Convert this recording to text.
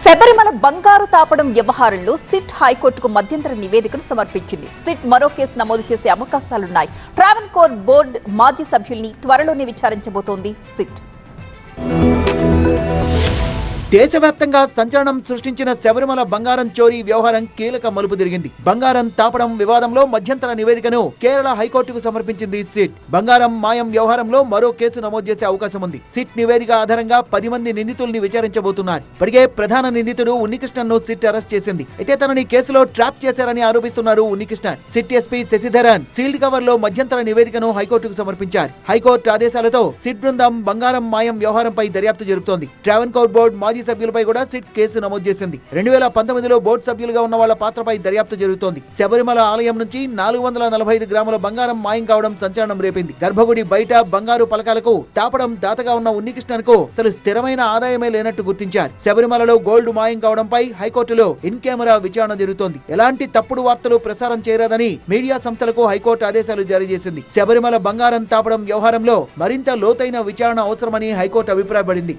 శబరిమల బంగారు తాపడం వ్యవహారంలో సిట్ హైకోర్టుకు మధ్యంతర నివేదికను సమర్పించింది. సిట్ మరో కేసు నమోదు చేసే అవకాశాలున్నాయి. ట్రావెల్ కోర్ బోర్డు మాజీ సభ్యుల్ని త్వరలోనే విచారించబోతోంది సిట్. దేశవ్యాప్తంగా సంచలనం సృష్టించిన శబరిమల బంగారం చోరీ వ్యవహారం కీలక మలుపు తిరిగింది. బంగారం తాపడం వివాదంలో మధ్యంతర నివేదికను కేరళ హైకోర్టుకు సమర్పించింది సిట్. బంగారం మాయం వ్యవహారంలో మరో కేసు నమోదు చేసే అవకాశం ఉంది. సిట్ నివేదిక ఆధారంగా పది మంది నిందితుల్ని విచారించబోతున్నారు. ఇప్పటికే ప్రధాన నిందితుడు ఉన్నికృష్ణన్ సిట్ అరెస్ట్ చేసింది. అయితే తనని కేసులో ట్రాప్ చేశారని ఆరోపిస్తున్నారు Unnikrishnan. SIT SP Sasidharan sealed కవర్లో మధ్యంతర నివేదికను హైకోర్టుకు సమర్పించారు. హైకోర్టు ఆదేశాలతో సిట్ బృందం బంగారం మాయం వ్యవహారంపై దర్యాప్తు జరుపుతోంది. ట్రావెన్ కోర్ బోర్డు మాజీ సభ్యులపై కూడా సిట్ కేసు నమోదు చేసింది. రెండు వేల పంతొమ్మిదిలో బోర్డు సభ్యులుగా ఉన్న వాళ్ళ పాత్రపై దర్యాప్తు జరుగుతోంది. శబరిమల ఆలయం నుంచి నాలుగు వందల నలభై ఐదు గ్రాముల బంగారం మాయం కావడం సంచలనం రేపింది. గర్భగుడి బయట బంగారు పలకాలకు తాపడం దాతగా ఉన్న ఉన్నికృష్ణన్కు అసలు స్థిరమైన ఆదాయమే లేనట్టు గుర్తించారు. శబరిమలలో గోల్డ్ మాయం కావడంపై హైకోర్టులో ఇన్ కెమెరా విచారణ జరుగుతోంది. ఎలాంటి తప్పుడు వార్తలు ప్రసారం చేయరాదని మీడియా సంస్థలకు హైకోర్టు ఆదేశాలు జారీ చేసింది. శబరిమల బంగారం తాపడం వ్యవహారంలో మరింత లోతైన విచారణ అవసరమని హైకోర్టు అభిప్రాయపడింది.